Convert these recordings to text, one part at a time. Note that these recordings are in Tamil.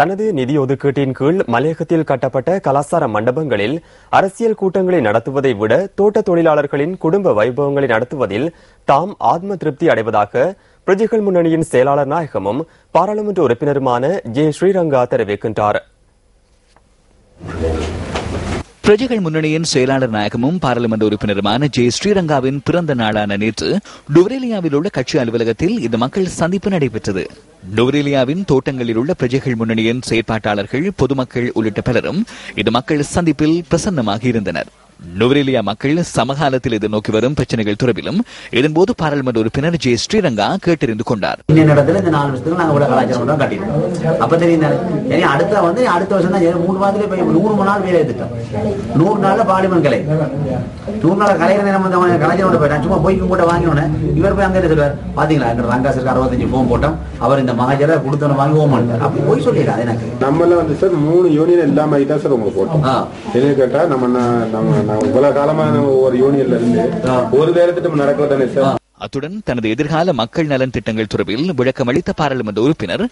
தனது நிதி ஒதுக்கீட்டின் கீழ் மலையகத்தில் கட்டப்பட்ட கலாசார மண்டபங்களில் அரசியல் கூட்டங்களை நடத்துவதை விட தோட்ட தொழிலாளர்களின் குடும்ப வைபவங்களை நடத்துவதில் தாம் ஆத்ம திருப்தி அடைவதாக பிரஜைகள் முன்னணியின் செயலாளர் நாயகமும் பாராளுமன்ற உறுப்பினருமான ஜே ஸ்ரீரங்கா தெரிவிக்கின்றார். பிரஜைகள் முன்னணியின் செயலாளர் நாயகமும் பாராளுமன்ற உறுப்பினருமான ஜே ஸ்ரீரங்காவின் பிறந்த நாளான நேற்று டுவரேலியாவில் உள்ள கட்சி அலுவலகத்தில் இந்த மக்கள் சந்திப்பு நடைபெற்றது. டுவரேலியாவின் தோட்டங்களில் உள்ள பிரஜைகள் முன்னணியின் செயற்பாட்டாளர்கள் பொதுமக்கள் உள்ளிட்ட பலரும் இந்த மக்கள் சந்திப்பில் பிரசன்னமாக இருந்தனர். நுவரேலியா மக்கள் சமகாலத்தில் எதிர்நோக்கி வரும் பிரச்சனைகள் தொடர்பிலும் இதன்போது பாராளுமன்ற உறுப்பினர் ஜே ஸ்ரீரங்கா கேட்டறிந்து கொண்டார். இன்னும் இடத்துல இந்த நாலு வருஷத்துக்கு நாங்க இவ்வளவு கலாச்சாரம் மட்டும் கட்டிட்டோம் அப்ப தெரியும் தானே அடுத்த வந்து அடுத்த வருஷம் தான் ஏழு- மூணு மாதத்துல நூறு மூணு நாள் வேலை நூறு நாள்ல பார்லிமெண்ட் கலை. நூறு நாள் கலையிற நேரம் வந்து அவன் கலாச்சாரம் போயிட்டான் சும்மா போய்க்கும் கூட வாங்கினோன்னே இவர் போய் அங்க சொல்லுவார். பாத்தீங்களா? எங்க ரங்காசருக்கு அறுபத்தஞ்சு போம் போட்டோம். அவர் இந்த மகாஜரை கொடுத்தவன வாங்கி ஓம் அப்படி போய் எனக்கு. நம்மள வந்து சார் மூணு யூனியன் இல்லாம தான் சார் உங்களுக்கு போட்டோம். என்ன கேட்டா நம்ம நம்ம இவ்வளவு காலமா ஒரு யூனியன்ல இருந்து ஒரு திட்டம் நடக்கல தானே சார்? அத்துடன் தனது எதிர்கால மக்கள் நலன் திட்டங்கள் தொடர்பில் விளக்கமளித்த பாராளுமன்ற உறுப்பினர்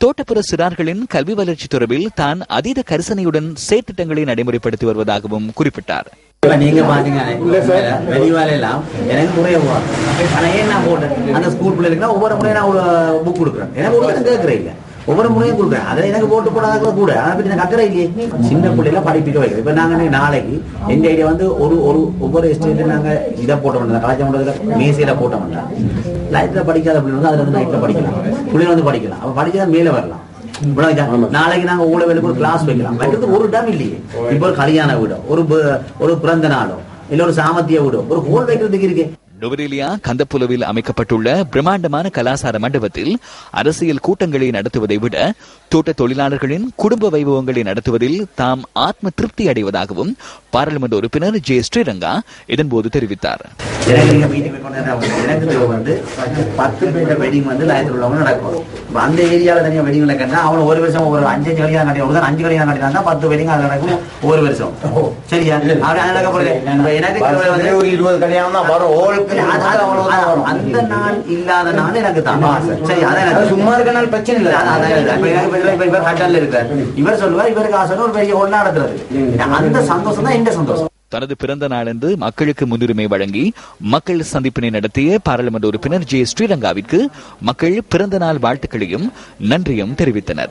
தோட்டப்புற சிறார்களின் கல்வி வளர்ச்சி தொடர்பில் தான் அதீத கரிசனையுடன் செயற்திட்டங்களை நடைமுறைப்படுத்தி வருவதாகவும் குறிப்பிட்டார். நீங்க பாத்தீங்க வெளிவால எல்லாம் எனக்கு முறைய போவாங்க ஆனா ஏன் நான் போட்டேன்? அந்த ஸ்கூல் பிள்ளைகளுக்கு ஒவ்வொரு முறையும் நான் ஒரு புக் கொடுக்குறேன். எனக்கு ஒரு கேட்கறேன் இல்ல. ஒவ்வொரு முறையும் கொடுக்குறேன். அதை எனக்கு போட்டு போடாத கூட ஆனா பத்தி எனக்கு அக்கறை இல்லையே. சின்ன பிள்ளைல படிப்பிக்க வைக்கிறேன் இப்ப நாங்க இன்னைக்கு நாளைக்கு எங்க ஐடியா வந்து ஒரு ஒரு ஒவ்வொரு எஸ்டேட்ல நாங்க இதை போட்ட மாட்டோம் கலாச்சாரம் பண்றதுல மேசையில போட்ட மாட்டோம் லைட்ல படிக்காத பிள்ளை வந்து அதுல வந்து நைட்ல படிக்கலாம். பிள்ளைங்க வந்து படிக்கலாம். அப்ப படிச்சா மேல வரலாம். நாளைக்கு நாங்க ஊழலுக்கு ஒரு கிளாஸ் வைக்கலாம். வைக்கிறது ஒரு இடம் இல்லையே. இப்ப ஒரு கல்யாண வீடோ ஒரு ஒரு பிறந்த நாளோ இல்ல ஒரு சாமத்திய வீடோ ஒரு ஹோல் வைக்கிறதுக்கு இருக்கு. நுவரேலியா கந்தப்புலவில் அமைக்கப்பட்டுள்ள பிரம்மாண்டமான கலாசார மண்டபத்தில் அரசியல் கூட்டங்களை நடத்துவதை விட தோட்ட தொழிலாளர்களின் குடும்ப வைபவங்களை நடத்துவதில் தாம் ஆத்ம திருப்தி அடைவதாகவும் பாராளுமன்ற உறுப்பினர் ஜே ஸ்ரீரங்கா இதன்போது தெரிவித்தார். வந்து பத்து பேர் வெட்டிங் வந்து நடக்கும். இப்ப அந்த ஏரியால தனியா வெட்டிங் நடக்கா அவன ஒரு வருஷம் ஒரு அஞ்சு அஞ்சு கல்யாணம் கட்டி ஒரு அஞ்சு கல்யாணம் கட்டினா பத்து வெட்டிங் அது நடக்கும் ஒரு வருஷம். சரியா? அப்படி நடக்க போறது எனக்கு ஒரு இருபது கல்யாணம் தான் வரும். அது- அந்த நாள் இல்லாத நாள் எனக்கு தான். சரி அதான் சும்மா இருக்க நாள் பிரச்சனை இல்லை. அதான் இவர் ஹட்டல்ல இருக்காரு. இவர் சொல்லுவார் இவருக்கு ஆசை ஒரு பெரிய ஒண்ணா நடத்துறது அந்த சந்தோஷம் தான் எந்த சந்தோஷம்? தனது பிறந்த நாளன்று மக்களுக்கு முன்னுரிமை வழங்கி மக்கள் சந்திப்பினை நடத்திய பாராளுமன்ற உறுப்பினர் ஜே ஸ்ரீரங்காவிற்கு மக்கள் பிறந்த நாள் வாழ்த்துக்களையும் நன்றியும் தெரிவித்தனர்.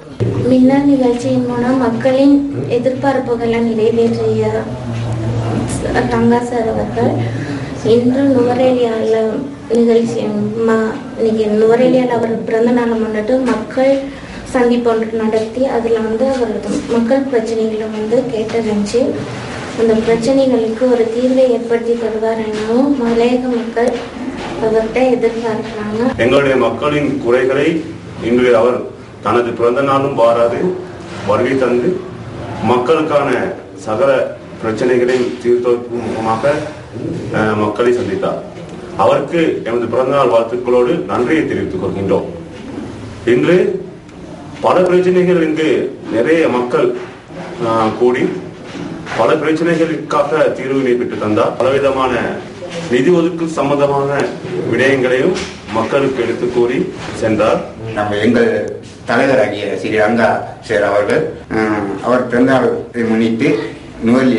மின்னல் நிகழ்ச்சியின் மூலம் மக்களின் எதிர்பார்ப்புகளை நிறைவேற்றிய ரங்கா சார் அவர்கள் இன்று நுவரேலியாவில் நிகழ்ச்சி நுவரேலியாவில் அவர் பிறந்த நாளை முன்னிட்டு மக்கள் சந்திப்பு ஒன்று நடத்தி அதில் வந்து அவர் மக்கள் பிரச்சனைகளை வந்து கேட்டறிஞ்சு அந்த பிரச்சனைகளுக்கு ஒரு தீர்வை ஏற்படுத்தி தருவார் எனவும் மலையக மக்கள் அவர்கிட்ட எதிர்பார்க்கிறாங்க. எங்களுடைய மக்களின் குறைகளை இன்று அவர் தனது பிறந்த நாளும் வாராது வருகை தந்து மக்களுக்கான சகல பிரச்சனைகளையும் தீர்த்ததற்கு மூலமாக மக்களை சந்தித்தார். அவருக்கு எமது பிறந்தநாள் வாழ்த்துக்களோடு நன்றியை தெரிவித்துக் கொள்கின்றோம். இன்று பல பிரச்சனைகள் இங்கு நிறைய மக்கள் கூடி பல பிரச்சனைகளுக்காக தீர்வினை பெற்று தந்தார் பலவிதமான நிதி ஒதுக்கு சம்பந்தமான விடயங்களையும் மக்களுக்கு எடுத்து கூறி சென்றார். நம்ம எங்கள் தலைவராகிய ஸ்ரீ ரங்கா சார் அவர்கள் அவர் பிறந்தநாளை முன்னிட்டு நோயலி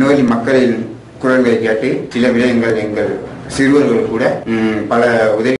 நோயலி மக்களின் குரல்களை கேட்டு சில விடயங்கள் எங்கள் சிறுவர்கள் கூட பல உதவி